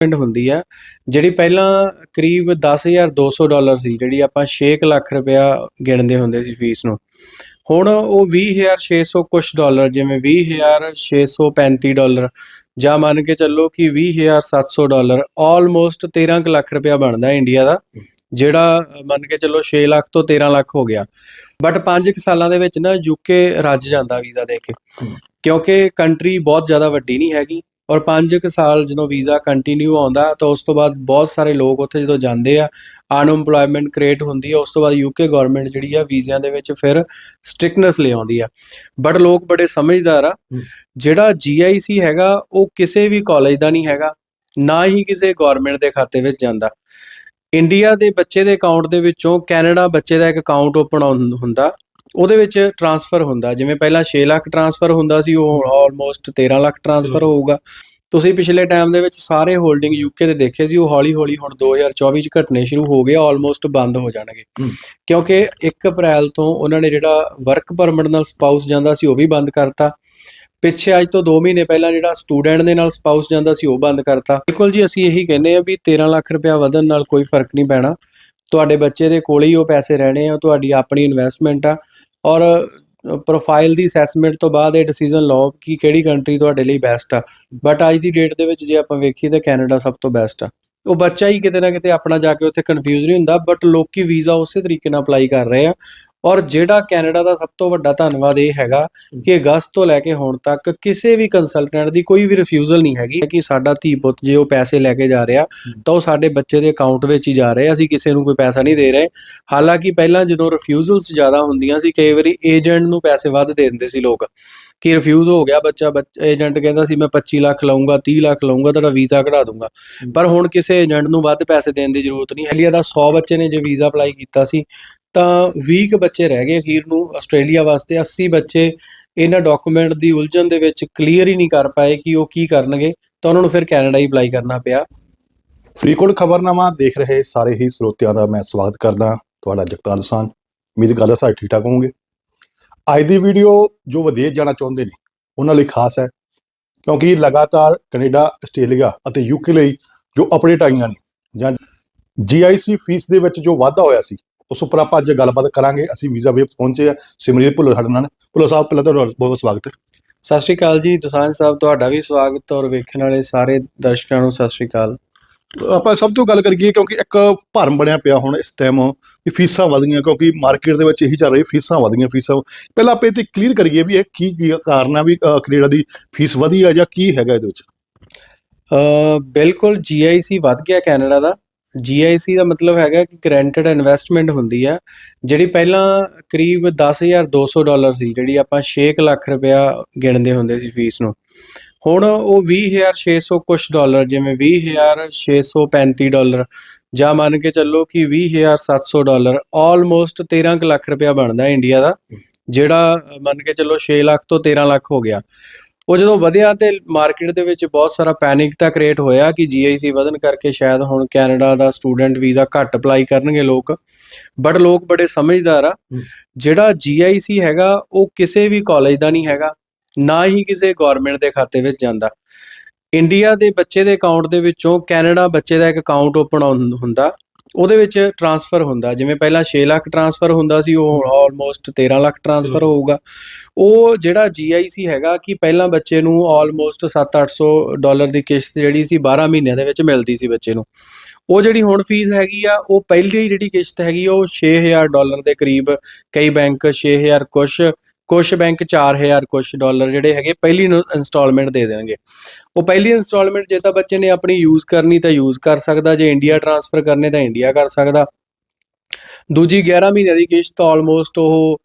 Investment ਹੁੰਦੀ ਆ, ਜਿਹੜੀ ਪਹਿਲਾਂ ਕਰੀਬ 10200 ਡਾਲਰ ਸੀ, ਜਿਹੜੀ ਆਪਾਂ 6 ਲੱਖ ਰੁਪਇਆ ਗਿਣਦੇ ਹੁੰਦੇ ਸੀ ਫੀਸ ਨੂੰ। ਹੁਣ ਉਹ 20600 ਕੁਛ ਡਾਲਰ, ਜਿਵੇਂ 20635 ਡਾਲਰ, ਜਾਂ ਮੰਨ ਕੇ ਚੱਲੋ ਕਿ 20700 ਡਾਲਰ ਆਲਮੋਸਟ 13 ਕੁ ਲੱਖ ਰੁਪਇਆ ਬਣਦਾ ਇੰਡੀਆ ਦਾ, ਜਿਹੜਾ ਮੰਨ ਕੇ ਚੱਲੋ 6 ਲੱਖ ਤੋਂ 13 ਲੱਖ ਹੋ ਗਿਆ। ਬਟ 5 ਸਾਲਾਂ ਦੇ ਵਿੱਚ ਨਾ ਯੂਕੇ ਰੱਜ ਜਾਂਦਾ ਵੀਜ਼ਾ ਦੇ ਕੇ, ਕਿਉਂਕਿ ਕੰਟਰੀ ਬਹੁਤ ਜ਼ਿਆਦਾ ਵੱਡੀ ਨਹੀਂ ਹੈਗੀ। ਔਰ 5 ਸਾਲ ਜਦੋਂ ਵੀਜ਼ਾ ਕੰਟੀਨਿਊ ਆਉਂਦਾ ਤਾਂ ਉਸ ਤੋਂ ਬਾਅਦ ਬਹੁਤ ਸਾਰੇ ਲੋਕ ਉੱਥੇ ਜਦੋਂ ਜਾਂਦੇ ਆ ਅਨਐਮਪਲੋਇਮੈਂਟ ਕ੍ਰੀਏਟ ਹੁੰਦੀ ਆ ਉਸ ਤੋਂ ਬਾਅਦ ਯੂਕੇ ਗਵਰਨਮੈਂਟ ਜਿਹੜੀ ਆ ਵੀਜ਼ਿਆਂ ਦੇ ਵਿੱਚ ਫਿਰ ਸਟ੍ਰਿਕਨੈਸ ਲੈ ਆਉਂਦੀ ਆ ਬਟ ਲੋਕ ਬੜੇ ਸਮਝਦਾਰ ਆ। ਜਿਹੜਾ ਜੀਆਈਸੀ ਹੈਗਾ ਉਹ ਕਿਸੇ ਵੀ ਕਾਲਜ ਦਾ ਨਹੀਂ ਹੈਗਾ ਨਾ ਹੀ ਕਿਸੇ ਗਵਰਨਮੈਂਟ ਦੇ ਖਾਤੇ ਵਿੱਚ ਜਾਂਦਾ ਇੰਡੀਆ ਦੇ ਬੱਚੇ ਦੇ ਅਕਾਊਂਟ ਦੇ ਵਿੱਚੋਂ ਕੈਨੇਡਾ ਬੱਚੇ ਦਾ ਇੱਕ ਅਕਾਊਂਟ ਓਪਨ ਹੁੰਦਾ ਉਹਦੇ ਵਿੱਚ ਟ੍ਰਾਂਸਫਰ ਹੁੰਦਾ ਜਿਵੇਂ ਪਹਿਲਾਂ 6 ਲੱਖ ਟ੍ਰਾਂਸਫਰ ਹੁੰਦਾ ਸੀ ਉਹ ਹੁਣ ਆਲਮੋਸਟ 13 ਲੱਖ ਟ੍ਰਾਂਸਫਰ ਹੋਊਗਾ। ਤੁਸੀਂ ਪਿਛਲੇ ਟਾਈਮ ਦੇ ਵਿੱਚ ਸਾਰੇ ਹੋਲਡਿੰਗ ਯੂਕੇ ਦੇ ਦੇਖੇ ਸੀ ਉਹ ਹੌਲੀ ਹੌਲੀ ਹੁਣ 2024 ਚ ਘਟਨੇ ਸ਼ੁਰੂ ਹੋ ਗਏ ਆਲਮੋਸਟ ਬੰਦ ਹੋ ਜਾਣਗੇ। ਕਿਉਂਕਿ 1 ਅਪ੍ਰੈਲ ਤੋਂ ਉਹਨਾਂ ਨੇ ਜਿਹੜਾ ਵਰਕ ਪਰਮਿਟ ਨਾਲ ਸਪਾਊਸ ਜਾਂਦਾ ਸੀ ਉਹ ਵੀ ਬੰਦ ਕਰਤਾ। ਪਿੱਛੇ ਅੱਜ ਤੋਂ 2 ਮਹੀਨੇ ਪਹਿਲਾਂ ਜਿਹੜਾ ਸਟੂਡੈਂਟ ਦੇ ਨਾਲ ਸਪਾਊਸ ਜਾਂਦਾ ਸੀ ਉਹ ਬੰਦ ਕਰਤਾ। ਬਿਲਕੁਲ ਜੀ ਅਸੀਂ ਇਹੀ ਕਹਿੰਦੇ ਆ ਵੀ 13 ਲੱਖ ਰੁਪਇਆ ਵਧਣ ਨਾਲ ਕੋਈ ਫ਼ਰਕ ਨਹੀਂ ਪੈਣਾ। ਤੁਹਾਡੇ ਬੱਚੇ ਦੇ ਕੋਲ ਹੀ ਉਹ ਪੈਸੇ ਰਹਿਣੇ ਆ ਤੁਹਾਡੀ ਆਪਣੀ ਇਨਵੈਸਟਮੈਂਟ ਆ। ਔਰ ਪ੍ਰੋਫਾਈਲ ਦੀ ਅਸੈਸਮੈਂਟ ਤੋਂ ਬਾਅਦ ਇਹ ਡਿਸੀਜਨ ਲਓ ਕਿ ਕਿਹੜੀ ਕੰਟਰੀ ਤੁਹਾਡੇ ਲਈ ਬੈਸਟ ਆ। ਬਟ ਅੱਜ ਦੀ ਡੇਟ ਦੇ ਵਿੱਚ ਜੇ ਆਪਾਂ ਵੇਖੀਏ ਤਾਂ ਕੈਨੇਡਾ ਸਭ ਤੋਂ ਬੈਸਟ ਆ। ਉਹ ਬੱਚਾ ਹੀ ਕਿਤੇ ਨਾ ਕਿਤੇ ਆਪਣਾ ਜਾ ਕੇ ਉੱਥੇ ਕਨਫਿਊਜ਼ ਨਹੀਂ ਹੁੰਦਾ ਬਟ ਲੋਕੀ ਵੀਜ਼ਾ ਉਸੇ ਤਰੀਕੇ ਨਾਲ ਅਪਲਾਈ ਕਰ ਰਹੇ ਆ। ਔਰ ਜਿਹੜਾ ਕੈਨੇਡਾ ਦਾ ਸਭ ਤੋਂ ਵੱਡਾ ਧੰਨਵਾਦ ਇਹ ਹੈਗਾ ਕਿ ਅਗਸਤ ਤੋਂ ਲੈ ਕੇ ਹੁਣ ਤੱਕ ਕਿਸੇ ਵੀ ਕੰਸਲਟੈਂਟ ਦੀ ਕੋਈ ਵੀ ਰਿਫਿਊਜ਼ਲ ਨਹੀਂ ਹੈਗੀ। ਕਿ ਸਾਡਾ ਧੀ ਪੁੱਤ ਜੇ ਉਹ ਪੈਸੇ ਲੈ ਕੇ ਜਾ ਰਿਹਾ ਤਾਂ ਉਹ ਸਾਡੇ ਬੱਚੇ ਦੇ ਅਕਾਊਂਟ ਵਿੱਚ ਹੀ ਜਾ ਰਹੇ ਅਸੀਂ ਕਿਸੇ ਨੂੰ ਕੋਈ ਪੈਸਾ ਨਹੀਂ ਦੇ ਰਹੇ। ਹਾਲਾਂਕਿ ਪਹਿਲਾਂ ਜਦੋਂ ਰਿਫਿਊਜ਼ਲਸ ਜ਼ਿਆਦਾ ਹੁੰਦੀਆਂ ਸੀ ਕਈ ਵਾਰੀ ਏਜੰਟ ਨੂੰ ਪੈਸੇ ਵੱਧ ਦੇ ਦਿੰਦੇ ਸੀ ਲੋਕ। ਕਿ ਰਿਫਿਊਜ਼ ਹੋ ਗਿਆ ਬੱਚਾ ਏਜੰਟ ਕਹਿੰਦਾ ਸੀ ਮੈਂ 25 ਲੱਖ ਲਵਾਂਗਾ 30 ਲੱਖ ਲਵਾਂਗਾ ਤੁਹਾਡਾ ਵੀਜ਼ਾ ਕਢਾ ਦੂੰਗਾ। ਪਰ ਹੁਣ ਕਿਸੇ ਏਜੰਟ ਨੂੰ ਵੱਧ ਪੈਸੇ ਦੇਣ ਦੀ ਜ਼ਰੂਰਤ ਨਹੀਂ ਹੈ ਦਾ 100 ਬੱਚੇ ਨੇ ਜੇ ਵੀਜ਼ਾ ਅਪਲਾਈ ਕੀਤਾ ਸੀ ਤਾਂ 20 ਕੁ ਬੱਚੇ ਰਹਿ ਗਏ ਅਖੀਰ ਨੂੰ ਆਸਟ੍ਰੇਲੀਆ ਵਾਸਤੇ 80 ਬੱਚੇ ਇਹਨਾਂ ਡਾਕੂਮੈਂਟ ਦੀ ਉਲਝਣ ਦੇ ਵਿੱਚ ਕਲੀਅਰ ਹੀ ਨਹੀਂ ਕਰ ਪਾਏ ਕਿ ਉਹ ਕੀ ਕਰਨਗੇ, ਤਾਂ ਉਹਨਾਂ ਨੂੰ ਫਿਰ ਕੈਨੇਡਾ ਹੀ ਅਪਲਾਈ ਕਰਨਾ ਪਿਆ। ਫਰੀਦਕੋਟ ਖਬਰਨਾਮਾ ਦੇਖ ਰਹੇ ਸਾਰੇ ਹੀ ਸਰੋਤਿਆਂ ਦਾ ਮੈਂ ਸਵਾਗਤ ਕਰਦਾ ਤੁਹਾਡਾ ਜਗਤਾਰ ਦੁਸਾਨ ਉਮੀਦ ਕਰਦਾ ਸਾਰੇ ਠੀਕ ਠਾਕ ਹੋਵੋਗੇ। ਅੱਜ ਦੀ ਵੀਡੀਓ ਜੋ ਵਿਦੇਸ਼ ਜਾਣਾ ਚਾਹੁੰਦੇ ਨੇ, ਉਹਨਾਂ ਲਈ ਖਾਸ ਹੈ, ਕਿਉਂਕਿ ਲਗਾਤਾਰ ਕੈਨੇਡਾ, ਆਸਟ੍ਰੇਲੀਆ ਅਤੇ ਯੂਕੇ ਲਈ ਜੋ ਅਪਡੇਟ ਆਈਆਂ ਨੇ, ਜਾਂ ਜੀਆਈਸੀ ਫੀਸ ਦੇ ਵਿੱਚ ਜੋ ਵਾਧਾ ਹੋਇਆ ਸੀ ਉਸ ਉੱਪਰ ਆਪਾਂ ਅੱਜ ਗੱਲਬਾਤ ਕਰਾਂਗੇ ਅਸੀਂ ਵੀਜ਼ਾ ਵੇਵ ਪਹੁੰਚੇ ਆ ਸਿਮਰਜੀਤ ਭੁੱਲਰ ਸਾਡੇ ਨਾਲ ਭੁੱਲਰ ਸਾਹਿਬ ਪਹਿਲਾਂ ਤੁਹਾਡਾ ਬਹੁਤ ਬਹੁਤ ਸਵਾਗਤ ਹੈ। ਸਤਿ ਸ਼੍ਰੀ ਅਕਾਲ ਜੀ ਦੁਸਾਂਝ ਸਾਹਿਬ ਤੁਹਾਡਾ ਵੀ ਸਵਾਗਤ ਔਰ ਵੇਖਣ ਵਾਲੇ ਸਾਰੇ ਦਰਸ਼ਕਾਂ ਨੂੰ ਸਤਿ ਸ਼੍ਰੀ ਅਕਾਲ। ਆਪਾਂ ਸਭ ਤੋਂ ਗੱਲ ਕਰੀਏ ਕਿਉਂਕਿ ਇੱਕ ਭਰਮ ਬਣਿਆ ਪਿਆ ਹੁਣ ਇਸ ਟਾਈਮ ਕਿ ਫੀਸਾਂ ਵਧ ਗਈਆਂ ਕਿਉਂਕਿ ਮਾਰਕੀਟ ਦੇ ਵਿੱਚ ਇਹੀ ਚੱਲ ਰਹੀ ਫੀਸਾਂ ਵਧ ਗਈਆਂ ਫੀਸਾਂ ਪਹਿਲਾਂ ਆਪਾਂ ਇਹ ਤੇ ਕਲੀਅਰ ਕਰੀਏ ਵੀ ਇਹ ਕੀ ਕੀ ਕਾਰਨ ਆ ਵੀ ਕੈਨੇਡਾ ਦੀ ਫੀਸ ਵਧੀ ਆ ਜਾਂ ਕੀ ਹੈਗਾ ਇਹਦੇ ਵਿੱਚ। ਅ ਬਿਲਕੁਲ ਜੀਆਈਸੀ ਵੱਧ ਗਿਆ ਕੈਨੇਡਾ ਦਾ। ਜੀਆਈਸੀ ਦਾ ਮਤਲਬ ਹੈਗਾ ਕਿ ਗਰੰਟਡ ਇਨਵੈਸਟਮੈਂਟ ਹੁੰਦੀ ਆ, ਜਿਹੜੀ ਪਹਿਲਾਂ ਕਰੀਬ 10200 ਡਾਲਰ ਸੀ, ਜਿਹੜੀ ਆਪਾਂ 6 ਲੱਖ ਰੁਪਇਆ ਗਿਣਦੇ ਹੁੰਦੇ ਸੀ ਫੀਸ ਨੂੰ। ਹੁਣ ਉਹ 20600 ਕੁਛ ਡਾਲਰ, ਜਿਵੇਂ 20635 ਡਾਲਰ, ਜਾਂ ਮੰਨ ਕੇ ਚੱਲੋ ਕਿ 20700 ਡਾਲਰ ਆਲਮੋਸਟ 13 ਕੁ ਲੱਖ ਰੁਪਇਆ ਬਣਦਾ ਇੰਡੀਆ ਦਾ, ਜਿਹੜਾ ਮੰਨ ਕੇ ਚੱਲੋ 6 ਲੱਖ ਤੋਂ 13 ਲੱਖ ਹੋ ਗਿਆ। ਉਹ ਜਦੋਂ ਵਧਿਆ ਤੇ ਮਾਰਕੀਟ ਦੇ ਵਿੱਚ ਬਹੁਤ ਸਾਰਾ ਪੈਨਿਕ ਤਾਂ ਕ੍ਰੀਏਟ ਹੋਇਆ ਕਿ ਜੀਆਈਸੀ ਵਧਣ ਕਰਕੇ ਸ਼ਾਇਦ ਹੁਣ ਕੈਨੇਡਾ ਦਾ ਸਟੂਡੈਂਟ ਵੀਜ਼ਾ ਘੱਟ ਅਪਲਾਈ ਕਰਨਗੇ ਲੋਕ। ਬਟ ਲੋਕ ਬੜੇ ਸਮਝਦਾਰ ਆ। ਜਿਹੜਾ ਜੀਆਈਸੀ ਹੈਗਾ ਉਹ ਕਿਸੇ ਵੀ ਕਾਲਜ ਦਾ ਨਹੀਂ ਹੈਗਾ ਨਾ ਹੀ ਕਿਸੇ ਗਵਰਨਮੈਂਟ ਦੇ ਖਾਤੇ ਵਿੱਚ ਜਾਂਦਾ। ਇੰਡੀਆ ਦੇ ਬੱਚੇ ਦੇ ਅਕਾਊਂਟ ਦੇ ਵਿੱਚੋਂ ਕੈਨੇਡਾ ਬੱਚੇ ਦਾ ਇੱਕ ਅਕਾਊਂਟ ਓਪਨ ਹੁੰਦਾ। ਉਹਦੇ ਵਿੱਚ ਟ੍ਰਾਂਸਫਰ ਹੁੰਦਾ ਜਿਵੇਂ ਪਹਿਲਾਂ 6 ਲੱਖ ਟ੍ਰਾਂਸਫਰ ਹੁੰਦਾ ਸੀ ਉਹ ਹੁਣ ਆਲਮੋਸਟ 13 ਲੱਖ ਟ੍ਰਾਂਸਫਰ ਹੋਊਗਾ। ਉਹ ਜਿਹੜਾ ਜੀਆਈਸੀ ਹੈਗਾ ਕਿ ਪਹਿਲਾਂ ਬੱਚੇ ਨੂੰ ਆਲਮੋਸਟ 7-800 ਡਾਲਰ ਦੀ ਕਿਸ਼ਤ ਜਿਹੜੀ ਸੀ 12 ਮਹੀਨਿਆਂ ਦੇ ਵਿੱਚ ਮਿਲਦੀ ਸੀ ਬੱਚੇ ਨੂੰ। ਉਹ ਜਿਹੜੀ ਹੁਣ ਫੀਸ ਹੈਗੀ ਆ ਉਹ ਪਹਿਲੀ ਜਿਹੜੀ ਕਿਸ਼ਤ ਹੈਗੀ ਉਹ 6000 ਡਾਲਰ ਦੇ ਕਰੀਬ। ਕਈ ਬੈਂਕ 6000 ਕੁਛ ਕੁਛ ਬੈਂਕ 4000 ਕੁਛ ਡਾਲਰ ਜਿਹੜੇ ਹੈਗੇ, ਪਹਿਲੀ ਇਨਸਟਾਲਮੈਂਟ ਦੇ ਦੇਣਗੇ। ਉਹ ਪਹਿਲੀ ਇਨਸਟਾਲਮੈਂਟ ਜੇ ਤਾਂ ਬੱਚੇ ਨੇ ਆਪਣੀ ਯੂਜ਼ ਕਰਨੀ ਤਾਂ ਯੂਜ਼ ਕਰ ਸਕਦਾ, ਜੇ ਇੰਡੀਆ ਟ੍ਰਾਂਸਫਰ ਕਰਨੇ ਤਾਂ ਇੰਡੀਆ ਕਰ ਸਕਦਾ। ਦੂਜੀ 11 ਮਹੀਨਿਆਂ ਦੀ ਕਿਸ਼ਤ ਆਲਮੋਸਟ ਉਹ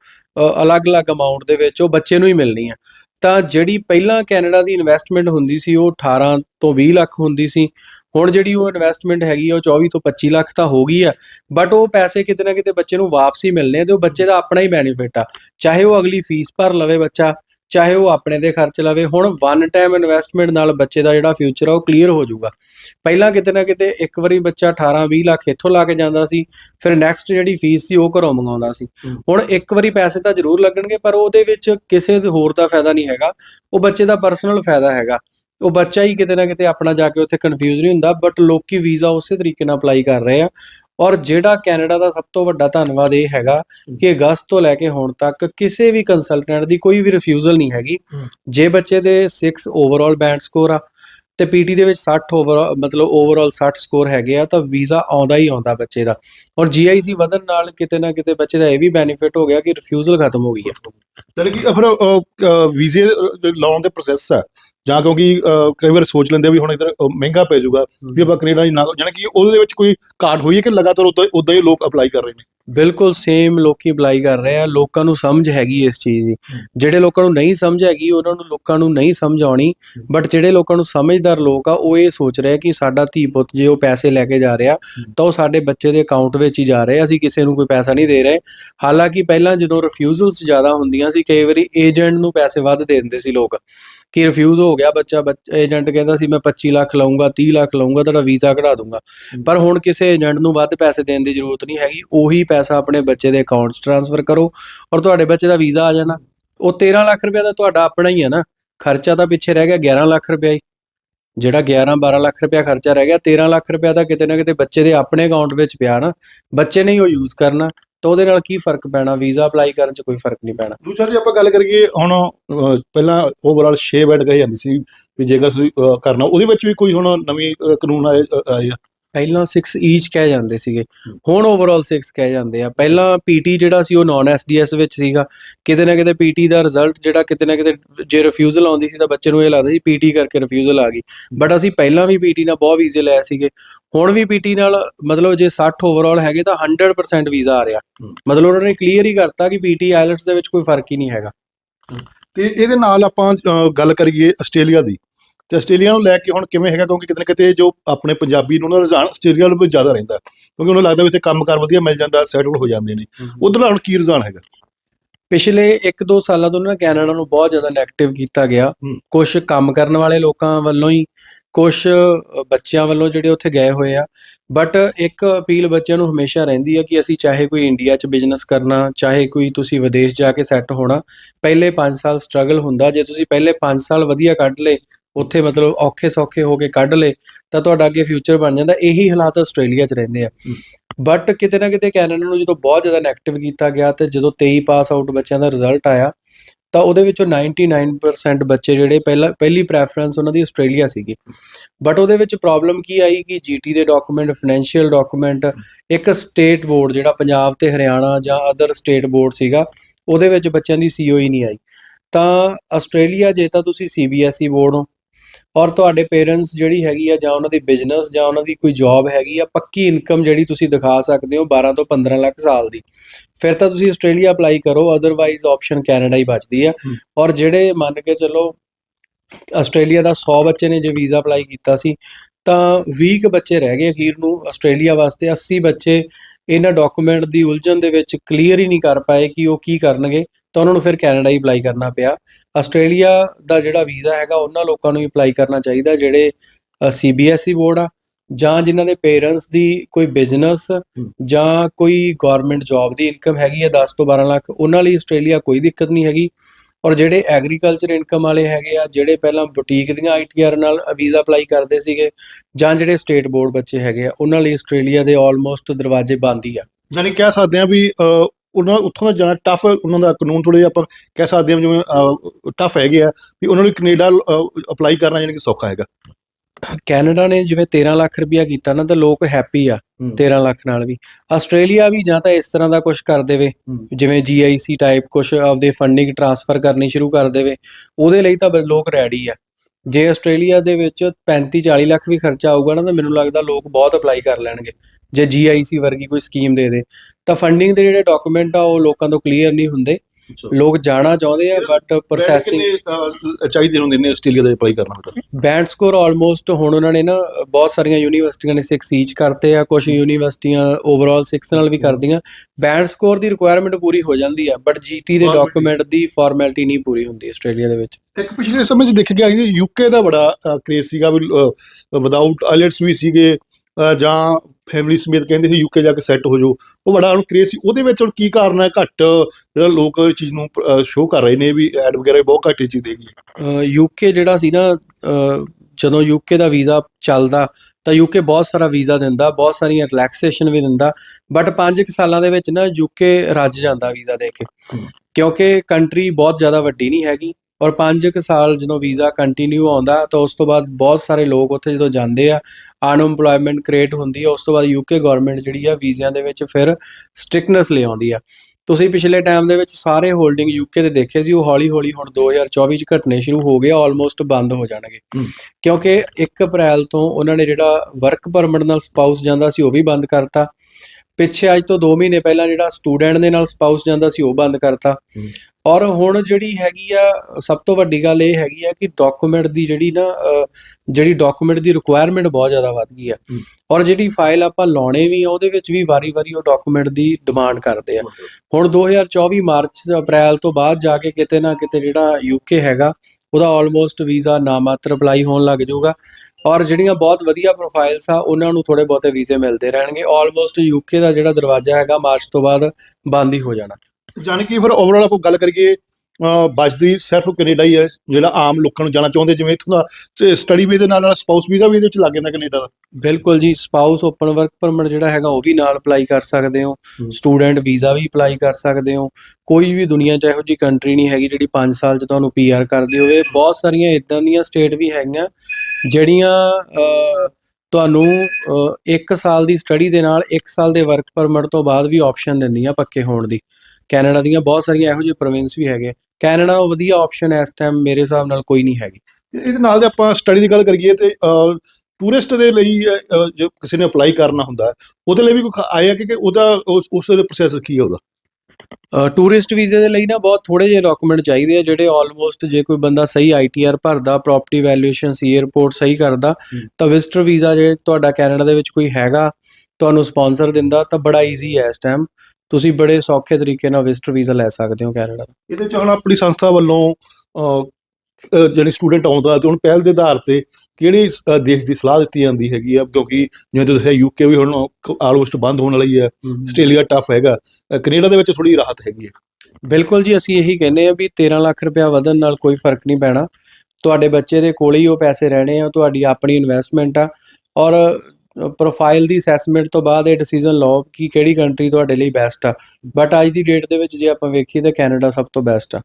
ਅਲੱਗ-ਅਲੱਗ ਅਮਾਉਂਟ ਦੇ ਵਿੱਚ ਉਹ ਬੱਚੇ ਨੂੰ ਹੀ ਮਿਲਣੀ ਆ। ਤਾਂ ਜਿਹੜੀ ਪਹਿਲਾਂ ਕੈਨੇਡਾ ਦੀ ਇਨਵੈਸਟਮੈਂਟ ਹੁੰਦੀ ਸੀ, ਉਹ 18 ਤੋਂ 20 ਲੱਖ ਹੁੰਦੀ ਸੀ। ਹੁਣ ਜਿਹੜੀ ਉਹ ਇਨਵੈਸਟਮੈਂਟ ਹੈਗੀ ਉਹ 24 ਤੋਂ 25 ਲੱਖ ਤਾਂ ਹੋ ਗਈ ਆ ਬਟ ਉਹ ਪੈਸੇ ਕਿਤੇ ਨਾ ਕਿਤੇ ਬੱਚੇ ਨੂੰ ਵਾਪਸ ਮਿਲਨੇ ਆ ਤੇ ਉਹ ਬੱਚੇ ਦਾ ਆਪਣਾ ਹੀ ਬੈਨੀਫਿਟ ਆ। ਚਾਹੇ ਉਹ ਅਗਲੀ ਫੀਸ ਭਰ ਲਵੇ ਬੱਚਾ ਚਾਹੇ ਉਹ ਆਪਣੇ ਦੇ ਖਰਚ ਲਵੇ ਹੁਣ ਵਨ ਟਾਈਮ ਇਨਵੈਸਟਮੈਂਟ ਨਾਲ ਬੱਚੇ ਦਾ ਜਿਹੜਾ ਫਿਊਚਰ ਆ ਉਹ ਕਲੀਅਰ ਹੋ ਜਾਊਗਾ। ਪਹਿਲਾਂ ਕਿਤੇ ਨਾ ਕਿਤੇ ਇੱਕ ਵਾਰੀ ਬੱਚਾ 18 20 ਲੱਖ ਇੱਥੋਂ ਲਾ ਕੇ ਜਾਂਦਾ ਸੀ ਫਿਰ ਨੈਕਸਟ ਜਿਹੜੀ ਫੀਸ ਸੀ ਉਹ ਘਰੋਂ ਮੰਗਾਉਂਦਾ ਸੀ। ਹੁਣ ਇੱਕ ਵਾਰੀ ਪੈਸੇ ਤਾਂ ਜ਼ਰੂਰ ਲੱਗਣਗੇ ਪਰ ਉਹਦੇ ਵਿੱਚ ਕਿਸੇ ਹੋਰ ਦਾ ਫਾਇਦਾ ਨਹੀਂ ਹੈਗਾ ਉਹ ਬੱਚੇ ਦਾ ਪਰਸਨਲ ਫਾਇਦਾ ਹੈਗਾ। ਉਹ ਬੱਚਾ ਹੀ ਕਿਤੇ ਨਾ ਕਿਤੇ ਆਪਣਾ ਜਾ ਕੇ ਉੱਥੇ ਕਨਫਿਊਜ਼ ਨਹੀਂ ਹੁੰਦਾ ਬਟ ਲੋਕੀ ਵੀਜ਼ਾ ਉਸੇ ਤਰੀਕੇ ਨਾਲ ਅਪਲਾਈ ਕਰ ਰਹੇ ਆ। ਔਰ ਜਿਹੜਾ ਕੈਨੇਡਾ ਦਾ ਸਭ ਤੋਂ ਵੱਡਾ ਧੰਨਵਾਦ ਇਹ ਹੈਗਾ ਕਿ ਅਗਸਤ ਤੋਂ ਲੈ ਕੇ ਹੁਣ ਤੱਕ ਕਿਸੇ ਵੀ ਕੰਸਲਟੈਂਟ ਦੀ ਕੋਈ ਵੀ ਰਿਫਿਊਜ਼ਲ ਨਹੀਂ ਹੈਗੀ। ਜੇ ਬੱਚੇ ਦੇ 6 ਓਵਰਆਲ ਬੈਂਡ ਸਕੋਰ ਆ ਤੇ ਪੀਟੀ ਦੇ ਵਿੱਚ 60 ਓਵਰ ਮਤਲਬ ਓਵਰਆਲ 60 ਸਕੋਰ ਹੈਗੇ ਆ ਤਾਂ ਵੀਜ਼ਾ ਆਉਂਦਾ ਹੀ ਆਉਂਦਾ ਬੱਚੇ ਦਾ। ਔਰ ਜੀਆਈਸੀ ਵਧਣ ਨਾਲ ਕਿਤੇ ਨਾ ਕਿਤੇ ਬੱਚੇ ਦਾ ਇਹ ਵੀ ਬੈਨੀਫਿਟ ਹੋ ਗਿਆ ਕਿ ਰਿਫਿਊਜ਼ਲ ਖਤਮ ਹੋ ਗਈ ਹੈ ਯਾਨੀ ਕਿ ਫਿਰ ਵੀਜ਼ੇ ਲਾਉਣ ਦੇ ਪ੍ਰੋਸੈਸ ਹੈ ਜਾਂ ਕਿਉਂਕਿ ਕਈ ਵਾਰ ਸੋਚ ਲੈਂਦੇ ਵੀ ਹੁਣ ਇਧਰ ਮਹਿੰਗਾ ਪੈ ਜਾਊਗਾ, ਵੀ ਆਪਾਂ ਕੈਨੇਡਾ ਹੀ ਨਾ ਯਾਨੀ ਕਿ ਉਹਦੇ ਵਿੱਚ ਕੋਈ ਘਾਟ ਹੋਈ ਹੈ ਕਿ ਲਗਾਤਾਰ ਉਦਾਂ ਉਦਾਂ ਹੀ ਲੋਕ ਅਪਲਾਈ ਕਰ ਰਹੇ ਨੇ? ਬਿਲਕੁਲ ਸੇਮ ਲੋਕੀ ਅਪਲਾਈ ਕਰ ਰਹੇ ਆ, ਲੋਕਾਂ ਨੂੰ ਸਮਝ ਹੈਗੀ ਇਸ ਚੀਜ਼ ਦੀ। ਜਿਹੜੇ ਲੋਕਾਂ ਨੂੰ ਨਹੀਂ ਸਮਝ ਹੈਗੀ, ਉਹਨਾਂ ਨੂੰ ਲੋਕਾਂ ਨੂੰ ਨਹੀਂ ਸਮਝ ਆਉਣੀ ਬਟ ਜਿਹੜੇ ਲੋਕਾਂ ਨੂੰ ਸਮਝਦਾਰ ਲੋਕ ਆ, ਉਹ ਇਹ ਸੋਚ ਰਹੇ ਕਿ ਸਾਡਾ ਧੀ ਪੁੱਤ ਜੇ ਉਹ ਪੈਸੇ ਲੈ ਕੇ ਜਾ ਰਿਹਾ, ਤਾਂ ਉਹ ਸਾਡੇ ਬੱਚੇ ਦੇ ਅਕਾਊਂਟ ਵਿੱਚ ਹੀ ਜਾ ਰਹੇ ਅਸੀਂ ਕਿਸੇ ਨੂੰ ਕੋਈ ਪੈਸਾ ਨਹੀਂ ਦੇ ਰਹੇ। ਹਾਲਾਂਕਿ ਪਹਿਲਾਂ ਜਦੋਂ ਰਿਫਿਊਜ਼ਲਸ ਜ਼ਿਆਦਾ ਹੁੰਦੀਆਂ ਸੀ, ਕਈ ਵਾਰੀ ਏਜੰਟ ਨੂੰ ਪੈਸੇ ਵੱਧ ਦੇ ਦਿੰਦੇ ਸੀ ਲੋਕ। ਕਿ ਰਿਫਿਊਜ਼ ਹੋ ਗਿਆ ਬੱਚਾ ਏਜੰਟ ਕਹਿੰਦਾ ਸੀ ਮੈਂ 25 ਲੱਖ ਲਵਾਂਗਾ 30 ਲੱਖ ਲਵਾਂਗਾ ਤੁਹਾਡਾ ਵੀਜ਼ਾ ਕਢਾ ਦੂੰਗਾ। ਪਰ ਹੁਣ ਕਿਸੇ ਏਜੰਟ ਨੂੰ ਵੱਧ ਪੈਸੇ ਦੇਣ ਦੀ ਜ਼ਰੂਰਤ ਨਹੀਂ ਹੈਗੀ ਉਹੀ ਪੈਸਾ ਆਪਣੇ ਬੱਚੇ ਦੇ ਅਕਾਊਂਟ 'ਚ ਟ੍ਰਾਂਸਫਰ ਕਰੋ ਔਰ ਤੁਹਾਡੇ ਬੱਚੇ ਦਾ ਵੀਜ਼ਾ ਆ ਜਾਣਾ। ਉਹ 13 ਲੱਖ ਰੁਪਏ ਦਾ ਤੁਹਾਡਾ ਆਪਣਾ ਹੀ ਹੈ ਨਾ। ਖਰਚਾ ਤਾਂ ਪਿੱਛੇ ਰਹਿ ਗਿਆ 11 ਲੱਖ ਰੁਪਏ ਹੀ। ਜਿਹੜਾ 11 12 ਲੱਖ ਰੁਪਏ ਖਰਚਾ ਰਹਿ ਗਿਆ 13 ਲੱਖ ਰੁਪਏ ਤਾਂ ਕਿਤੇ ਨਾ ਕਿਤੇ ਬੱਚੇ ਦੇ ਆਪਣੇ ਅਕਾਊਂਟ ਵਿੱਚ ਪਿਆ ਨਾ। ਬੱਚੇ ਨੇ ਹੀ ਉਹ ਯੂਜ਼ ਕਰਨਾ। ਤਾਂ ਉਹਦੇ ਨਾਲ ਕੀ ਫ਼ਰਕ ਪੈਣਾ? ਵੀਜ਼ਾ ਅਪਲਾਈ ਕਰਨ 'ਚ ਕੋਈ ਫ਼ਰਕ ਨਹੀਂ ਪੈਣਾ। ਦੂਜਾ ਜੇ ਆਪਾਂ ਗੱਲ ਕਰੀਏ ਹੁਣ ਅਹ, ਪਹਿਲਾਂ ਓਵਰਆਲ 6 ਬੈਡ ਕਹੀ ਜਾਂਦੀ ਸੀ ਵੀ ਜੇਕਰ ਤੁਸੀਂ ਅਹ, ਕਰਨਾ ਉਹਦੇ ਵਿੱਚ ਵੀ ਕੋਈ ਹੁਣ ਨਵੀਂ ਅਹ, ਕਾਨੂੰਨ ਆਏ ਅਹ, ਆਏ ਆ? ਪਹਿਲਾਂ 6 ਈਚ ਕਹਿ ਜਾਂਦੇ ਸੀਗੇ। ਹੁਣ ਓਵਰਆਲ 6 ਕਹਿ ਜਾਂਦੇ ਆ। ਪਹਿਲਾਂ ਪੀਟੀ ਜਿਹੜਾ ਸੀ ਉਹ ਨਾਨ ਐਸਡੀਐਸ ਵਿੱਚ ਸੀਗਾ। ਕਿਤੇ ਨਾ ਕਿਤੇ ਪੀਟੀ ਦਾ ਰਿਜ਼ਲਟ ਜਿਹੜਾ ਕਿਤੇ ਨਾ ਕਿਤੇ ਜੇ ਰਿਫਿਊਜ਼ਲ ਆਉਂਦੀ ਸੀ ਤਾਂ ਬੱਚੇ ਨੂੰ ਇਹ ਲੱਗਦਾ ਸੀ ਪੀਟੀ ਕਰਕੇ ਰਿਫਿਊਜ਼ਲ ਆ ਗਈ। ਬਟ ਅਸੀਂ ਪਹਿਲਾਂ ਵੀ ਪੀਟੀ ਨਾਲ ਬਹੁਤ ਵੀਜ਼ੇ ਲਏ ਸੀਗੇ। ਹੁਣ ਵੀ ਪੀਟੀ ਨਾਲ ਮਤਲਬ ਜੇ 60 ਓਵਰਆਲ ਹੈਗੇ ਤਾਂ 100% ਵੀਜ਼ਾ ਆ ਰਿਹਾ। ਮਤਲਬ ਉਹਨਾਂ ਨੇ ਕਲੀਅਰ ਹੀ ਕਰਤਾ ਕਿ ਪੀਟੀ ਆਇਲਟਸ ਦੇ ਵਿੱਚ ਕੋਈ ਫ਼ਰਕ ਹੀ ਨਹੀਂ ਹੈਗਾ। ਤੇ ਇਹਦੇ ਨਾਲ ਆਪਾਂ ਗੱਲ ਕਰੀਏ ਆਸਟ੍ਰੇਲੀਆ ਦੀ। ਤੇ ਆਸਟ੍ਰੇਲੀਆ ਨੂੰ ਲੈ ਕੇ ਹੁਣ ਕਿਵੇਂ ਹੈਗਾ ਕਿਉਂਕਿ ਕਿਤੇ ਨਾ ਕਿਤੇ ਜੋ ਆਪਣੇ ਪੰਜਾਬੀ ਨੂੰ ਉਹਨਾਂ ਦਾ ਰੁਝਾਨ ਆਸਟ੍ਰੇਲੀਆ ਨੂੰ ਜ਼ਿਆਦਾ ਰਹਿੰਦਾ ਕਿਉਂਕਿ ਉਹਨੂੰ ਲੱਗਦਾ ਵੀ ਇੱਥੇ ਕੰਮਕਾਰ ਵਧੀਆ ਮਿਲ ਜਾਂਦਾ ਸੈਟਲ ਹੋ ਜਾਂਦੇ ਨੇ। ਉਧਰ ਹੁਣ ਕੀ ਰੁਝਾਨ ਹੈਗਾ? ਪਿਛਲੇ 1-2 ਸਾਲਾਂ ਤੋਂ ਨਾ ਕੈਨੇਡਾ ਨੂੰ ਬਹੁਤ ਜ਼ਿਆਦਾ ਨੈਗੇਟਿਵ ਕੀਤਾ ਗਿਆ। ਕੁਝ ਕੰਮ ਕਰਨ ਵਾਲੇ ਲੋਕਾਂ ਵੱਲੋਂ ਹੀ ਕੁਝ ਬੱਚਿਆਂ ਵੱਲੋਂ ਜਿਹੜੇ ਉੱਥੇ ਗਏ ਹੋਏ ਆ। ਬਟ ਇੱਕ ਅਪੀਲ ਬੱਚਿਆਂ ਨੂੰ ਹਮੇਸ਼ਾ ਰਹਿੰਦੀ ਹੈ ਕਿ ਅਸੀਂ ਚਾਹੇ ਕੋਈ ਇੰਡੀਆ 'ਚ ਬਿਜ਼ਨਸ ਕਰਨਾ ਚਾਹੇ ਕੋਈ ਤੁਸੀਂ ਵਿਦੇਸ਼ ਜਾ ਕੇ ਸੈੱਟ ਹੋਣਾ ਪਹਿਲੇ 5 ਸਾਲ ਸਟਰਗਲ ਹੁੰਦਾ। ਜੇ ਤੁਸੀਂ ਪਹਿਲੇ 5 ਸਾਲ ਵਧੀਆ ਕੱਢ ਲਏ ਉੱਥੇ ਮਤਲਬ ਔਖੇ ਸੌਖੇ ਹੋ ਕੇ ਕੱਢ ਲਏ ਤਾਂ ਤੁਹਾਡਾ ਅੱਗੇ ਫਿਊਚਰ ਬਣ ਜਾਂਦਾ ਇਹੀ ਹਾਲਾਤ ਆਸਟ੍ਰੇਲੀਆ 'ਚ ਰਹਿੰਦੇ ਆ। ਬਟ ਕਿਤੇ ਨਾ ਕਿਤੇ ਕੈਨੇਡਾ ਨੂੰ ਜਦੋਂ ਬਹੁਤ ਜ਼ਿਆਦਾ ਨੈਗੇਟਿਵ ਕੀਤਾ ਗਿਆ ਤੇ ਜਦੋਂ 23 ਪਾਸ ਆਊਟ ਬੱਚਿਆਂ ਦਾ ਰਿਜ਼ਲਟ ਆਇਆ ਤਾਂ ਉਹਦੇ ਵਿੱਚੋਂ 99% ਬੱਚੇ ਜਿਹੜੇ ਪਹਿਲਾ ਪਹਿਲੀ ਪ੍ਰੈਫਰੈਂਸ ਉਹਨਾਂ ਦੀ ਆਸਟ੍ਰੇਲੀਆ ਸੀਗੀ। ਬਟ ਉਹਦੇ ਵਿੱਚ ਪ੍ਰੋਬਲਮ ਕੀ ਆਈ ਕਿ ਜੀਟੀ ਦੇ ਡਾਕੂਮੈਂਟ ਫਾਈਨੈਂਸ਼ੀਅਲ ਡਾਕੂਮੈਂਟ ਇੱਕ ਸਟੇਟ ਬੋਰਡ ਜਿਹੜਾ ਪੰਜਾਬ ਤੇ ਹਰਿਆਣਾ ਜਾਂ ਅਦਰ ਸਟੇਟ ਬੋਰਡ ਸੀਗਾ ਉਹਦੇ ਵਿੱਚ ਬੱਚਿਆਂ ਦੀ ਸੀਓਈ ਨਹੀਂ ਆਈ। ਤਾਂ ਆਸਟ੍ਰੇਲੀਆ ਜੇ ਤਾਂ ਤੁਸੀਂ ਸੀਬੀਐਸਈ ਬੋਰਡ ਹੋ ਔਰ ਤੁਹਾਡੇ ਪੇਰੈਂਟਸ ਜਿਹੜੀ ਹੈਗੀ ਆ ਜਾਂ ਉਹਨਾਂ ਦੀ ਬਿਜ਼ਨਸ ਜਾਂ ਉਹਨਾਂ ਦੀ ਕੋਈ ਜੌਬ ਹੈਗੀ ਆ ਪੱਕੀ ਇਨਕਮ ਜਿਹੜੀ ਤੁਸੀਂ ਦਿਖਾ ਸਕਦੇ ਹੋ 12 ਤੋਂ 15 ਲੱਖ ਸਾਲ ਦੀ। ਫਿਰ ਤਾਂ ਤੁਸੀਂ ਆਸਟ੍ਰੇਲੀਆ ਅਪਲਾਈ ਕਰੋ ਅਦਰਵਾਈਜ਼ ਆਪਸ਼ਨ ਕੈਨੇਡਾ ਹੀ ਬਚਦੀ ਆ। ਔਰ ਜਿਹੜੇ ਮੰਨ ਕੇ ਚੱਲੋ ਆਸਟ੍ਰੇਲੀਆ ਦਾ 100 ਬੱਚੇ ਨੇ ਜੇ ਵੀਜ਼ਾ ਅਪਲਾਈ ਕੀਤਾ ਸੀ ਤਾਂ 20 ਕੁ ਬੱਚੇ ਰਹਿ ਗਏ ਅਖੀਰ ਨੂੰ ਆਸਟ੍ਰੇਲੀਆ ਵਾਸਤੇ। 80 ਬੱਚੇ ਇਹਨਾਂ ਡਾਕੂਮੈਂਟ ਦੀ ਉਲਝਣ ਦੇ ਵਿੱਚ ਕਲੀਅਰ ਹੀ ਨਹੀਂ ਕਰ ਪਾਏ ਕਿ ਉਹ ਕੀ ਕਰਨਗੇ। ਤਾਂ ਉਹਨਾਂ ਨੂੰ ਫਿਰ ਕੈਨੇਡਾ ਹੀ ਅਪਲਾਈ ਕਰਨਾ ਪਿਆ। ਆਸਟ੍ਰੇਲੀਆ ਦਾ ਜਿਹੜਾ ਵੀਜ਼ਾ ਹੈਗਾ ਉਹਨਾਂ ਲੋਕਾਂ ਨੂੰ ਹੀ ਅਪਲਾਈ ਕਰਨਾ ਚਾਹੀਦਾ ਜਿਹੜੇ ਸੀਬੀਐਸਈ ਬੋਰਡ ਆ ਜਾਂ ਜਿਨ੍ਹਾਂ ਦੇ ਪੇਰੈਂਟਸ ਦੀ ਕੋਈ ਬਿਜ਼ਨਸ ਜਾਂ ਕੋਈ ਗਵਰਨਮੈਂਟ ਜੌਬ ਦੀ ਇਨਕਮ ਹੈਗੀ ਹੈ 10 ਤੋਂ 12 ਲੱਖ ਉਹਨਾਂ ਲਈ ਆਸਟ੍ਰੇਲੀਆ ਕੋਈ ਦਿੱਕਤ ਨਹੀਂ ਹੈਗੀ। ਔਰ ਜਿਹੜੇ ਐਗਰੀਕਲਚਰ ਇਨਕਮ ਵਾਲੇ ਹੈਗੇ ਆ ਜਿਹੜੇ ਪਹਿਲਾਂ ਬੁਟੀਕ ਦੀਆਂ ਆਈਟੀਆਰ ਨਾਲ ਵੀਜ਼ਾ ਅਪਲਾਈ ਕਰਦੇ ਸੀਗੇ ਜਾਂ ਜਿਹੜੇ ਸਟੇਟ ਬੋਰਡ ਬੱਚੇ ਹੈਗੇ ਆ ਉਹਨਾਂ ਲਈ ਆਸਟ੍ਰੇਲੀਆ ਦੇ ਆਲਮੋਸਟ ਦਰਵਾਜ਼ੇ ਬੰਦ ਹੀ ਆ। ਯਾਨੀ ਕਹਿ ਸਕਦੇ ਆ ਵੀ ਉਹਨਾਂ ਉੱਥੋਂ ਦਾ ਜਾਣਾ ਟਫ ਉਹਨਾਂ ਦਾ ਕਾਨੂੰਨ ਥੋੜੇ ਜਿਹਾ ਆਪਾਂ ਕਹਿ ਸਕਦੇ ਹਾਂ ਜਿਵੇਂ ਟਫ ਹੈਗੇ ਆ ਵੀ ਉਹਨਾਂ ਨੂੰ ਕੈਨੇਡਾ ਅਪਲਾਈ ਕਰਨਾ ਯਾਨੀ ਕਿ ਸੌਖਾ ਹੈਗਾ ਕੈਨੇਡਾ ਨੇ ਜਿਵੇਂ 13 ਲੱਖ ਰੁਪਇਆ ਕੀਤਾ ਨਾ ਤਾਂ ਲੋਕ ਹੈਪੀ ਆ ਹੂੰ। 13 ਲੱਖ ਨਾਲ ਵੀ ਆਸਟ੍ਰੇਲੀਆ ਵੀ ਜਾਂ ਤਾਂ ਇਸ ਤਰ੍ਹਾਂ ਦਾ ਕੁਝ ਕਰ ਦੇਵੇ। ਜਿਵੇਂ ਜੀਆਈਸੀ ਟਾਈਪ ਕੁਝ ਆਪਦੇ ਫੰਡਿੰਗ ਟ੍ਰਾਂਸਫਰ ਕਰਨੀ ਸ਼ੁਰੂ ਕਰ ਦੇਵੇ ਉਹਦੇ ਲਈ ਤਾਂ ਲੋਕ ਰੈਡੀ ਆ ਜੇ ਆਸਟ੍ਰੇਲੀਆ ਦੇ ਵਿੱਚ 35 40 ਲੱਖ ਵੀ ਖਰਚਾ ਆਊਗਾ ਨਾ ਤਾਂ ਮੈਨੂੰ ਲੱਗਦਾ ਲੋਕ ਬਹੁਤ ਅਪਲਾਈ ਕਰ ਲੈਣਗੇ ਜੇ ਜੀਆਈਸੀ ਵਰਗੀ ਕੋਈ ਸਕੀਮ ਦੇ ਦੇ ਤਾਂ ਫੰਡਿੰਗ ਦੇ ਜਿਹੜੇ ਡਾਕੂਮੈਂਟ ਆ ਉਹ ਲੋਕਾਂ ਤੋਂ ਕਲੀਅਰ ਨਹੀਂ ਹੁੰਦੇ। ਲੋਕ ਜਾਣਾ ਚਾਹੁੰਦੇ ਆ ਬਟ ਪ੍ਰੋਸੈਸਿੰਗ ਕਿੰਨੇ ਚਾਹੀਦੇ ਹੁੰਦੇ ਨੇ ਆਸਟ੍ਰੇਲੀਆ ਦੇ ਅਪਲਾਈ ਕਰਨਾ ਹੁੰਦਾ ਬੈਂਡ ਸਕੋਰ ਆਲਮੋਸਟ ਹੁਣ ਉਹਨਾਂ ਨੇ ਨਾ ਬਹੁਤ ਸਾਰੀਆਂ ਯੂਨੀਵਰਸਿਟੀਆਂ ਨੇ 6 ਈਚ ਕਰਤੇ ਆ ਕੁਝ ਯੂਨੀਵਰਸਿਟੀਆਂ ਓਵਰਆਲ 6 ਨਾਲ ਵੀ ਕਰਦੀਆਂ। ਬੈਂਡ ਸਕੋਰ ਦੀ ਰਿਕੁਆਇਰਮੈਂਟ ਪੂਰੀ ਹੋ ਜਾਂਦੀ ਆ ਬਟ ਜੀਟੀ ਦੇ। ਡਾਕੂਮੈਂਟ ਦੀ ਫਾਰਮੈਲਿਟੀ ਨਹੀਂ ਪੂਰੀ ਹੁੰਦੀ ਆਸਟ੍ਰੇਲੀਆ ਦੇ ਵਿੱਚ। ਇੱਕ ਪਿਛਲੇ ਸਮੇਂ 'ਚ ਦੇਖ ਗਿਆ ਯੂਕੇ ਦਾ ਬੜਾ ਕ੍ਰੇਜ਼ ਸੀਗਾ ਵੀ ਵਿਦਆਊਟ ਆਇਲਟਸ ਵੀ ਸੀਗੇ ਜਾਂ ਫੈਮਿਲੀ ਸਮੇਤ ਕਹਿੰਦੇ ਸੀ ਯੂਕੇ ਜਾ ਕੇ ਸੈੱਟ ਹੋ ਜਾਓ। ਉਹ ਬੜਾ ਹੁਣ ਕ੍ਰੇਜ਼ ਸੀ। ਉਹਦੇ ਵਿੱਚ ਹੁਣ ਕੀ ਕਾਰਨ ਹੈ? ਘੱਟ ਜਿਹੜਾ ਲੋਕ ਇਸ ਚੀਜ਼ ਨੂੰ ਸ਼ੋਅ ਕਰ ਰਹੇ ਨੇ ਵੀ ਐਡ ਵਗੈਰਾ ਬਹੁਤ ਘੱਟ ਚੀਜ਼ ਦੇਗੀ ਯੂਕੇ ਜਿਹੜਾ ਸੀ ਨਾ ਜਦੋਂ ਯੂਕੇ ਦਾ ਵੀਜ਼ਾ ਚੱਲਦਾ ਤਾਂ ਯੂਕੇ ਬਹੁਤ ਸਾਰਾ ਵੀਜ਼ਾ ਦਿੰਦਾ ਬਹੁਤ ਸਾਰੀਆਂ ਰਿਲੈਕਸੇਸ਼ਨ ਵੀ ਦਿੰਦਾ। ਬਟ 5 ਸਾਲਾਂ ਦੇ ਵਿੱਚ ਨਾ ਯੂਕੇ ਰੱਜ ਜਾਂਦਾ ਵੀਜ਼ਾ ਦੇ ਕੇ। ਕਿਉਂਕਿ ਕੰਟਰੀ ਬਹੁਤ ਜ਼ਿਆਦਾ ਵੱਡੀ ਨਹੀਂ ਹੈਗੀ। ਔਰ 5 ਸਾਲ ਜਦੋਂ ਵੀਜ਼ਾ ਕੰਟੀਨਿਊ ਆਉਂਦਾ ਤਾਂ ਉਸ ਤੋਂ ਬਾਅਦ ਬਹੁਤ ਸਾਰੇ ਲੋਕ ਉੱਥੇ ਜਦੋਂ ਜਾਂਦੇ ਆ ਅਨਐਮਪਲੋਇਮੈਂਟ ਕ੍ਰੀਏਟ ਹੁੰਦੀ ਆ ਉਸ ਤੋਂ ਬਾਅਦ ਯੂਕੇ ਗਵਰਨਮੈਂਟ ਜਿਹੜੀ ਆ ਵੀਜ਼ਿਆਂ ਦੇ ਵਿੱਚ ਫਿਰ ਸਟ੍ਰਿਕਨੈਸ ਲੈ ਆਉਂਦੀ ਆ ਤੁਸੀਂ ਪਿਛਲੇ ਟਾਈਮ ਦੇ ਵਿੱਚ ਸਾਰੇ ਹੋਲਡਿੰਗ ਯੂਕੇ ਦੇ ਦੇਖੇ ਸੀ ਉਹ ਹੌਲੀ ਹੌਲੀ ਹੁਣ 2024 ਚ ਘਟਨੇ ਸ਼ੁਰੂ ਹੋ ਗਏ ਆਲਮੋਸਟ ਬੰਦ ਹੋ ਜਾਣਗੇ। ਕਿਉਂਕਿ 1 ਅਪ੍ਰੈਲ ਤੋਂ ਉਹਨਾਂ ਨੇ ਜਿਹੜਾ ਵਰਕ ਪਰਮਿਟ ਨਾਲ ਸਪਾਊਸ ਜਾਂਦਾ ਸੀ ਉਹ ਵੀ ਬੰਦ ਕਰਤਾ ਪਿੱਛੇ ਅੱਜ ਤੋਂ 2 ਮਹੀਨੇ ਪਹਿਲਾਂ ਜਿਹੜਾ ਸਟੂਡੈਂਟ ਦੇ ਨਾਲ ਸਪਾਊਸ ਜਾਂਦਾ ਸੀ ਉਹ ਬੰਦ ਕਰਤਾ। ਔਰ ਹੁਣ ਜਿਹੜੀ ਹੈਗੀ ਆ ਸਭ ਤੋਂ ਵੱਡੀ ਗੱਲ ਇਹ ਹੈਗੀ ਆ ਕਿ ਡਾਕੂਮੈਂਟ ਦੀ ਜਿਹੜੀ ਨਾ ਜਿਹੜੀ ਡਾਕੂਮੈਂਟ ਦੀ ਰਿਕੁਆਇਰਮੈਂਟ ਬਹੁਤ ਜ਼ਿਆਦਾ ਵੱਧ ਗਈ ਆ। ਔਰ ਜਿਹੜੀ ਫਾਈਲ ਆਪਾਂ ਲਾਉਣੇ ਵੀ ਆ ਉਹਦੇ ਵਿੱਚ ਵੀ ਵਾਰੀ-ਵਾਰੀ ਉਹ ਡਾਕੂਮੈਂਟ ਦੀ ਡਿਮਾਂਡ ਕਰਦੇ ਆ। ਹੁਣ 2024 ਮਾਰਚ ਅਪ੍ਰੈਲ ਤੋਂ ਬਾਅਦ ਜਾ ਕੇ ਕਿਤੇ ਨਾ ਕਿਤੇ ਜਿਹੜਾ ਯੂਕੇ ਹੈਗਾ ਉਹਦਾ ਆਲਮੋਸਟ ਵੀਜ਼ਾ ਨਾਮਾਤਰ ਅਪਲਾਈ ਹੋਣ ਲੱਗ ਜਾਊਗਾ। ਔਰ ਜਿਹੜੀਆਂ ਬਹੁਤ ਵਧੀਆ ਪ੍ਰੋਫਾਈਲਸ ਆ ਉਹਨਾਂ ਨੂੰ ਥੋੜੇ ਬਹੁਤੇ ਵੀਜ਼ੇ ਮਿਲਦੇ ਰਹਿਣਗੇ। ਆਲਮੋਸਟ ਯੂਕੇ ਦਾ ਜਿਹੜਾ ਦਰਵਾਜ਼ਾ ਹੈਗਾ ਮਾਰਚ ਤੋਂ ਬਾਅਦ ਬੰਦ ਹੀ ਹੋ ਜਾਣਾ। ਜਾਣੀ ਕਿ ਫਿਰ ਓਵਰਆਲ ਆਪਾਂ ਗੱਲ ਕਰੀਏ ਬਚਦੀ ਸਿਰਫ ਕੈਨੇਡਾ ਹੀ ਹੈ ਜਿਹੜਾ ਆਮ ਲੋਕਾਂ ਨੂੰ ਜਾਣਾ ਚਾਹੁੰਦੇ ਜਿਵੇਂ ਇੱਥੋਂ ਦਾ ਸਟੱਡੀ ਵੀਜ਼ੇ ਨਾਲ ਨਾਲ ਸਪਾਊਸ ਵੀਜ਼ਾ ਵੀ ਇਹਦੇ ਵਿੱਚ ਲੱਗ ਜਾਂਦਾ ਕੈਨੇਡਾ ਦਾ। ਬਿਲਕੁਲ ਜੀ ਸਪਾਊਸ ਓਪਨ ਵਰਕ ਪਰਮਿਟ ਜਿਹੜਾ ਹੈਗਾ ਉਹ ਵੀ ਨਾਲ ਅਪਲਾਈ ਕਰ ਸਕਦੇ ਹੋ। ਸਟੂਡੈਂਟ ਵੀਜ਼ਾ ਵੀ ਅਪਲਾਈ ਕਰ ਸਕਦੇ ਹੋ। ਕੋਈ ਵੀ ਦੁਨੀਆ 'ਚ ਇਹੋ ਜੀ ਕੰਟਰੀ ਨਹੀਂ ਹੈਗੀ ਜਿਹੜੀ 5 ਸਾਲ 'ਚ ਤੁਹਾਨੂੰ ਪੀਆਰ ਕਰਦੀ ਹੋਵੇ। ਬਹੁਤ ਸਾਰੀਆਂ ਇਦਾਂ ਦੀਆਂ ਸਟੇਟ ਵੀ ਹੈਗੀਆਂ ਜਿਹੜੀਆਂ ਤੁਹਾਨੂੰ 1 ਸਾਲ ਦੀ ਸਟੱਡੀ ਦੇ ਨਾਲ 1 ਸਾਲ ਦੇ ਵਰਕ ਪਰਮਿਟ ਤੋਂ ਬਾਅਦ ਵੀ ਆਪਸ਼ਨ ਦਿੰਦੀਆਂ ਪੱਕੇ ਹੋਣ ਦੀ। ਕੈਨੇਡਾ ਦੀਆਂ ਬਹੁਤ ਸਾਰੀਆਂ ਇਹੋ ਜਿਹੇ ਪ੍ਰੋਵਿੰਸ ਵੀ ਹੈਗੇ ਕੈਨੇਡਾ ਦਾ ਵਧੀਆ ਆਪਸ਼ਨ ਇਸ ਟਾਈਮ ਮੇਰੇ ਹਿਸਾਬ ਨਾਲ ਕੋਈ ਨਹੀਂ ਹੈਗੀ। ਇਹਦੇ ਨਾਲ ਜੇ ਆਪਾਂ ਸਟੱਡੀ ਦੀ ਗੱਲ ਕਰੀਏ ਤੇ ਟੂਰਿਸਟ ਦੇ ਲਈ ਅ, ਅ, ਜੇ ਕਿਸੇ ਨੇ ਅਪਲਾਈ ਕਰਨਾ ਹੁੰਦਾ ਹੈ, ਉਹਦੇ ਲਈ ਵੀ ਕੋਈ ਖ- ਆਇਆ ਕਿ ਕਿ ਉਹਦਾ ਉਸ ਉਸ ਦਾ ਪ੍ਰੋਸੈਸ ਕੀ ਹੈ ਉਹਦਾ? ਟੂਰਿਸਟ ਵੀਜ਼ੇ ਦੇ ਲਈ ਨਾ ਬਹੁਤ ਥੋੜੇ ਜਿਹੇ ਡਾਕੂਮੈਂਟ ਚਾਹੀਦੇ ਆ ਜਿਹੜੇ ਆਲਮੋਸਟ ਜੇ ਕੋਈ ਬੰਦਾ ਸਹੀ ਆਈਟੀਆਰ ਭਰਦਾ ਪ੍ਰਾਪਰਟੀ ਵੈਲਿਊਏਸ਼ਨ ਸੀ ਰਿਪੋਰਟ ਸਹੀ ਕਰਦਾ ਹਮ। ਤਾਂ ਵਿਜ਼ਟਰ ਵੀਜ਼ਾ ਜੇ ਤੁਹਾਡਾ ਕੈਨੇਡਾ ਦੇ ਵਿੱਚ ਕੋਈ ਹੈਗਾ ਤੁਹਾਨੂੰ ਸਪਾਂਸਰ ਦਿੰਦਾ ਤਾਂ ਬੜਾ ਈਜ਼ੀ ਹੈ ਇਸ ਟਾਈਮ ਤੁਸੀਂ ਬੜੇ ਸੌਖੇ ਤਰੀਕੇ ਨਾਲ ਵਿਜ਼ਟਰ ਵੀਜ਼ਾ ਲੈ ਸਕਦੇ ਹੋ ਕੈਨੇਡਾ ਦਾ। ਇਹਦੇ ਚ ਹੁਣ ਆਪਣੀ ਸੰਸਥਾ ਵੱਲੋਂ ਜਿਹੜੀ ਸਟੂਡੈਂਟ ਆਉਂਦਾ ਤੇ ਹੁਣ ਪਹਿਲ ਦੇ ਆਧਾਰ ਤੇ ਕਿਹੜੀ ਦੇਸ਼ ਦੀ ਸਲਾਹ ਦਿੱਤੀ ਜਾਂਦੀ ਹੈਗੀ ਆ? ਕਿਉਂਕਿ ਜਿਵੇਂ ਤੁਸੀਂ ਯੂਕੇ ਵੀ ਹੁਣ ਆਲਮੋਸਟ ਬੰਦ ਹੋਣ ਵਾਲੀ ਹੈ ਆਸਟ੍ਰੇਲੀਆ ਟਫ ਹੈਗਾ। ਕੈਨੇਡਾ ਦੇ ਵਿੱਚ ਥੋੜੀ ਰਾਹਤ ਹੈਗੀ ਹੈ ਬਿਲਕੁਲ ਜੀ ਅਸੀਂ ਇਹੀ ਕਹਿੰਦੇ ਆ ਵੀ 13 ਲੱਖ ਰੁਪਇਆ ਵਧਣ ਨਾਲ ਕੋਈ ਫ਼ਰਕ ਨਹੀਂ ਪੈਣਾ। ਤੁਹਾਡੇ ਬੱਚੇ ਦੇ ਕੋਲ ਹੀ ਉਹ ਪੈਸੇ ਰਹਿਣੇ ਆ ਤੁਹਾਡੀ ਆਪਣੀ ਇਨਵੈਸਟਮੈਂਟ ਆ। ਔਰ ਪ੍ਰੋਫਾਈਲ ਦੀ ਅਸੈਸਮੈਂਟ ਤੋਂ ਬਾਅਦ ਇਹ ਡਿਸੀਜਨ ਲਓ ਕਿ ਕਿਹੜੀ ਕੰਟਰੀ ਤੁਹਾਡੇ ਲਈ ਬੈਸਟ ਆ। ਬਟ ਅੱਜ ਦੀ ਡੇਟ ਦੇ ਵਿੱਚ ਜੇ ਆਪਾਂ ਵੇਖੀਏ ਤਾਂ ਕੈਨੇਡਾ ਸਭ ਤੋਂ ਬੈਸਟ ਆ।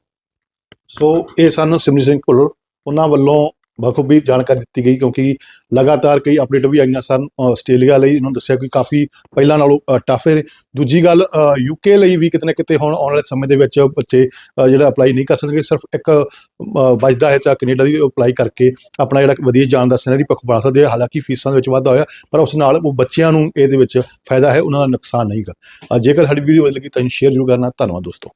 ਸੋ ਇਹ ਸਨ ਸਿਮਰਨ ਸਿੰਘ ਭੁੱਲਰ। ਉਹਨਾਂ ਵੱਲੋਂ ਬਖੂਬੀ ਜਾਣਕਾਰੀ ਦਿੱਤੀ ਗਈ ਕਿਉਂਕਿ ਲਗਾਤਾਰ ਕਈ ਅਪਡੇਟ ਵੀ ਆਈਆਂ ਸਨ ਆਸਟ੍ਰੇਲੀਆ ਲਈ ਉਹਨਾਂ ਦੱਸਿਆ ਕਿ ਕਾਫੀ ਪਹਿਲਾਂ ਨਾਲੋਂ ਟਫ ਹੈ। ਦੂਜੀ ਗੱਲ ਯੂਕੇ ਲਈ ਵੀ ਕਿਤੇ ਨਾ ਕਿਤੇ ਹੁਣ ਆਉਣ ਵਾਲੇ ਸਮੇਂ ਦੇ ਵਿੱਚ ਬੱਚੇ ਜਿਹੜਾ ਅਪਲਾਈ ਨਹੀਂ ਕਰ ਸਕਣਗੇ ਸਿਰਫ ਇੱਕ ਅ, ਬਚਦਾ ਹੈ ਤਾਂ ਕੈਨੇਡਾ ਦੀ ਅਪਲਾਈ ਕਰਕੇ ਆਪਣਾ ਜਿਹੜਾ ਵਧੀਆ ਜਾਣ ਦਾ ਸਿਨੈਰੀ ਪੱਖ ਬਣਾ ਸਕਦੇ ਹਾਲਾਂਕਿ ਫੀਸਾਂ ਦੇ ਵਿੱਚ ਵਾਧਾ ਹੋਇਆ ਪਰ ਉਸ ਨਾਲ ਉਹ ਬੱਚਿਆਂ ਨੂੰ ਇਹਦੇ ਵਿੱਚ ਫਾਇਦਾ ਹੈ ਉਹਨਾਂ ਦਾ ਨੁਕਸਾਨ ਨਹੀਂ ਨਹੀਂਗਾ ਜੇਕਰ ਸਾਡੀ ਵੀਡੀਓ ਲੱਗੀ ਤਾਂ ਸ਼ੇਅਰ ਜ਼ਰੂਰ ਕਰਨਾ। ਧੰਨਵਾਦ ਦੋਸਤੋ।